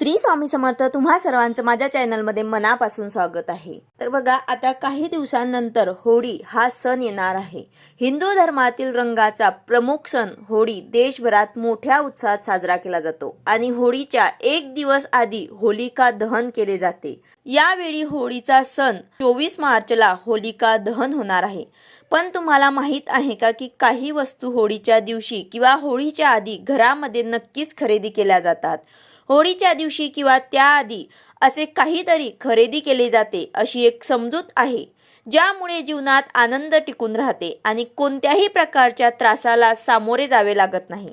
श्री स्वामी समर्थ तुम्हा सर्वांचं माझ्या चॅनलमध्ये मनापासून स्वागत आहे. तर बघा आता काही दिवसांनंतर होळी हा सण येणार आहे. हिंदू धर्मातील रंगाचा प्रमुख सण होळी देशभरात मोठ्या उत्साहात साजरा केला जातो आणि होळीच्या एक दिवस आधी होलिका दहन केले जाते. यावेळी होळीचा सण चोवीस मार्चला होलिका दहन होणार आहे. पण तुम्हाला माहीत आहे का की काही वस्तू होळीच्या दिवशी किंवा होळीच्या आधी घरामध्ये नक्कीच खरेदी केल्या जातात? होळीच्या दिवशी किंवा त्याआधी असे काहीतरी खरेदी केले जाते अशी एक समजूत आहे ज्यामुळे जीवनात आनंद टिकून राहते आणि कोणत्याही प्रकारच्या त्रासाला सामोरे जावे लागत नाही.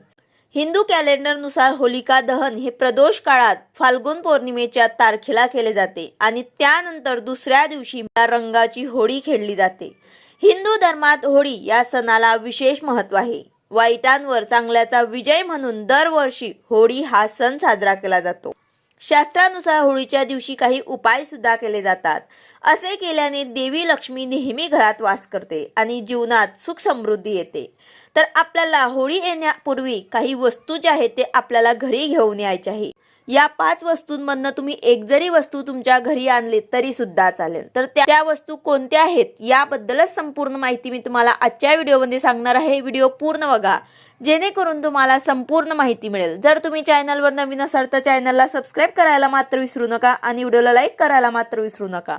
हिंदू कॅलेंडरनुसार होलिका दहन हे प्रदोष काळात फाल्गुन पौर्णिमेच्या तारखेला केले जाते आणि त्यानंतर दुसऱ्या दिवशी या रंगाची होळी खेळली जाते. हिंदू धर्मात होळी या सणाला विशेष महत्त्व आहे. वाईटांवर चांगल्याचा विजय म्हणून दरवर्षी होळी हा सण साजरा केला जातो. शास्त्रानुसार होळीच्या दिवशी काही उपाय सुद्धा केले जातात. असे केल्याने देवी लक्ष्मी नेहमी घरात वास करते आणि जीवनात सुख समृद्धी येते. तर आपल्याला होळी येण्यापूर्वी काही वस्तू ज्या आहेत ते आपल्याला घरी घेऊन यायच्या आहे. या पाच वस्तूंमधनं तुम्ही एक जरी वस्तू तुमच्या घरी आणली तरी सुद्धा चालेल. तर त्या त्या वस्तू कोणत्या आहेत याबद्दलच संपूर्ण माहिती मी तुम्हाला आजच्या व्हिडिओमध्ये सांगणार आहे. व्हिडिओ पूर्ण बघा. जेणेकरून तुम्हाला संपूर्ण माहिती मिळेल. जर तुम्ही चॅनलवर नवीन असाल तर चॅनलला सबस्क्राईब करायला मात्र विसरू नका आणि व्हिडिओला लाईक करायला मात्र विसरू नका.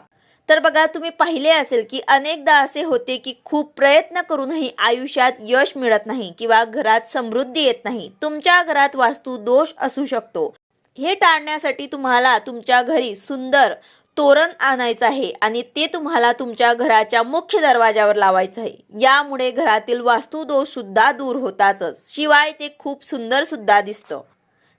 तर बघा तुम्ही पाहिले असेल की अनेकदा असे होते की खूप प्रयत्न करूनही आयुष्यात यश मिळत नाही किंवा घरात समृद्धी येत नाही. तुमच्या घरात वास्तू दोष असू शकतो. हे टाळण्यासाठी तुम्हाला तुमच्या घरी सुंदर तोरण आणायचं आहे आणि ते तुम्हाला तुमच्या घराच्या मुख्य दरवाजावर लावायचं आहे. यामुळे घरातील वास्तुदोष सुद्धा दूर होतातच. शिवाय ते खूप सुंदर सुद्धा दिसतं.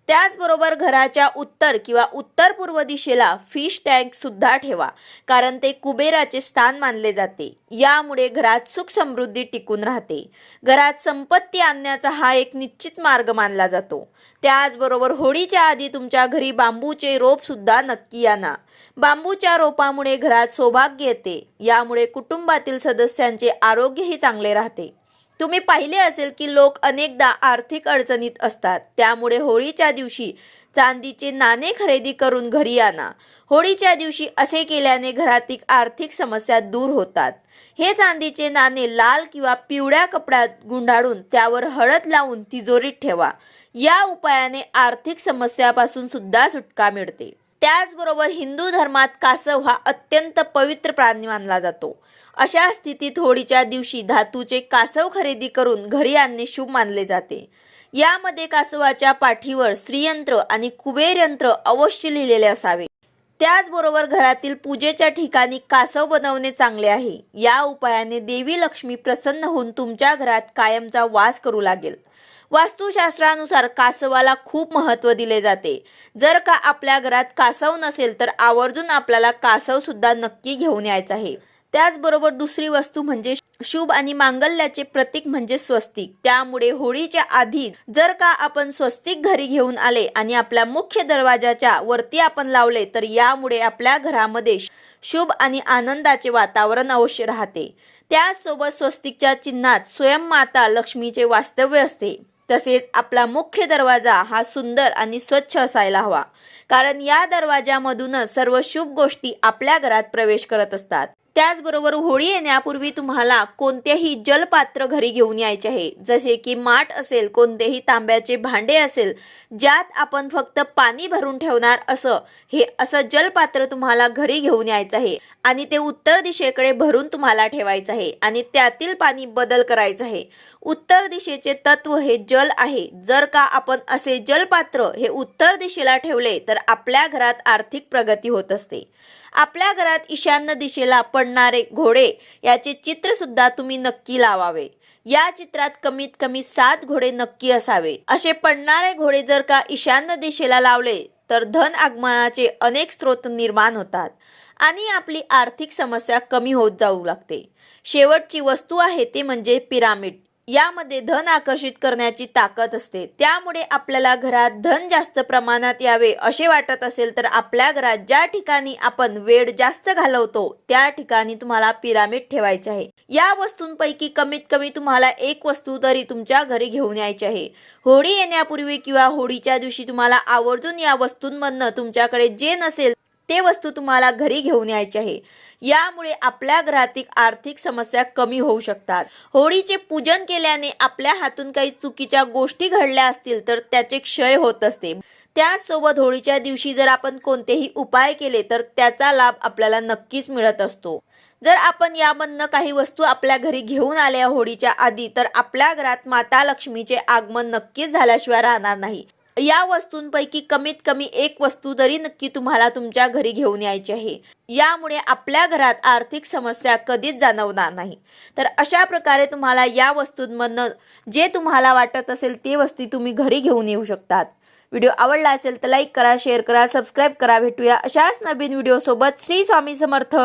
त्याचबरोबर घराच्या उत्तर किंवा उत्तर पूर्व दिशेला फिश टँक सुद्धा ठेवा कारण ते कुबेराचे स्थान मानले जाते. यामुळे घरात सुख समृद्धी टिकून राहते. घरात संपत्ती आणण्याचा हा एक निश्चित मार्ग मानला जातो. त्याचबरोबर होळीच्या आधी तुमच्या घरी बांबूचे रोप सुद्धा नक्की आणा. बांबूच्या रोपामुळे घरात सौभाग्य येते. यामुळे कुटुंबातील सदस्यांचे आरोग्यही चांगले राहते. तुम्ही पाहिले असेल की लोक अनेकदा आर्थिक अडचणीत असतात. त्यामुळे होळीच्या दिवशी चांदीचे नाणे खरेदी करून घरी आणा. होळीच्या दिवशी असे केल्याने घरातील आर्थिक समस्या दूर होतात. हे चांदीचे नाणे लाल किंवा पिवळ्या कपड्यात गुंडाळून त्यावर हळद लावून तिजोरीत ठेवा. या उपायाने आर्थिक समस्यापासून सुद्धा सुटका मिळते. त्याचबरोबर हिंदू धर्मात कासव हा अत्यंत पवित्र प्राणी मानला जातो. अशा स्थितीत होळीच्या दिवशी धातूचे कासव खरेदी करून घरी आणणे शुभ मानले जाते. यामध्ये कासवाच्या पाठीवर श्रीयंत्र आणि कुबेर यंत्र अवश्य लिहिलेले असावे. त्याचबरोबर घरातील पूजेच्या ठिकाणी कासव बनवणे चांगले आहे. या उपायाने देवी लक्ष्मी प्रसन्न होऊन तुमच्या घरात कायमचा वास करू लागेल. वास्तुशास्त्रानुसार कासवाला खूप महत्त्व दिले जाते. जर का आपल्या घरात कासव नसेल तर आवर्जून आपल्याला कासव सुद्धा नक्की घेऊन यायचं आहे. त्याचबरोबर दुसरी वस्तू म्हणजे शुभ आणि मांगल्याचे प्रतीक म्हणजे स्वस्तिक. त्यामुळे होळीच्या आधी जर का आपण स्वस्तिक घरी घेऊन आले आणि आपल्या मुख्य दरवाजाच्या वरती आपण लावले तर यामुळे आपल्या घरामध्ये शुभ आणि आनंदाचे वातावरण अवश्य राहते. त्याचसोबत स्वस्तिकच्या चिन्हात स्वयंमाता लक्ष्मीचे वास्तव्य असते. तसेच आपला मुख्य दरवाजा हा सुंदर आणि स्वच्छ असायला हवा. कारण या दरवाजामधूनच सर्व शुभ गोष्टी आपल्या घरात प्रवेश करत असतात. त्याचबरोबर होळी येण्यापूर्वी तुम्हाला कोणतेही जलपात्र घरी घेऊन यायचे आहे. जसे की माठ असेल कोणतेही तांब्याचे भांडे असेल ज्यात आपण फक्त पाणी भरून ठेवणार असं हे असं जलपात्र तुम्हाला घरी घेऊन यायचं आहे. आणि ते उत्तर दिशेकडे भरून तुम्हाला ठेवायचं आहे आणि त्यातील पाणी बदल करायचं आहे. उत्तर दिशेचे तत्व हे जल आहे. जर का आपण असे जलपात्र हे उत्तर दिशेला ठेवले तर आपल्या घरात आर्थिक प्रगती होत असते. आपल्या घरात ईशान्य दिशेला पडणारे घोडे याचे चित्रसुद्धा तुम्ही नक्की लावावे. या चित्रात कमीत कमी सात घोडे नक्की असावे. असे पडणारे घोडे जर का ईशान्य दिशेला लावले तर धन आगमनाचे अनेक स्रोत निर्माण होतात आणि आपली आर्थिक समस्या कमी होत जाऊ लागते. शेवटची वस्तू आहे ते म्हणजे पिरामिड. यामध्ये धन आकर्षित करण्याची ताकद असते. त्यामुळे आपल्याला घरात धन जास्त प्रमाणात यावे असे वाटत असेल तर आपल्या घरात ज्या ठिकाणी आपण वेळ जास्त घालवतो त्या ठिकाणी तुम्हाला पिरामिड ठेवायचे आहे. या वस्तूंपैकी कमीत कमी तुम्हाला एक वस्तू तरी तुमच्या घरी घेऊन यायची आहे. होळी येण्यापूर्वी किंवा होळीच्या दिवशी तुम्हाला आवर्जून या वस्तूंमधनं तुमच्याकडे जे नसेल ते वस्तू तुम्हाला घरी घेऊन यायचे आहे. यामुळे आपल्या घरातील आर्थिक समस्या कमी होऊ शकतात. होळीचे पूजन केल्याने आपल्या हातून काही चुकीच्या गोष्टी घडल्या असतील तर त्याचे क्षय होत असते. त्याचसोबत होळीच्या दिवशी जर आपण कोणतेही उपाय केले तर त्याचा लाभ आपल्याला नक्कीच मिळत असतो. जर आपण यामधनं काही वस्तू आपल्या घरी घेऊन आल्या होळीच्या आधी तर आपल्या घरात माता लक्ष्मीचे आगमन नक्कीच झाल्याशिवाय राहणार नाही. या वस्तूंपैकी कमीत कमी एक वस्तू तरी नक्की तुम्हाला तुमच्या घरी घेऊन यायची आहे यामुळे आपल्या घरात आर्थिक समस्या कधीच जाणवणार नाही. तर अशा प्रकारे तुम्हाला या वस्तूंमधनं जे तुम्हाला वाटत असेल ते वस्तू तुम्ही घरी घेऊन येऊ शकतात. व्हिडिओ आवडला असेल तर लाईक करा शेअर करा सबस्क्राईब करा. भेटूया अशाच नवीन व्हिडिओसोबत. श्री स्वामी समर्थ.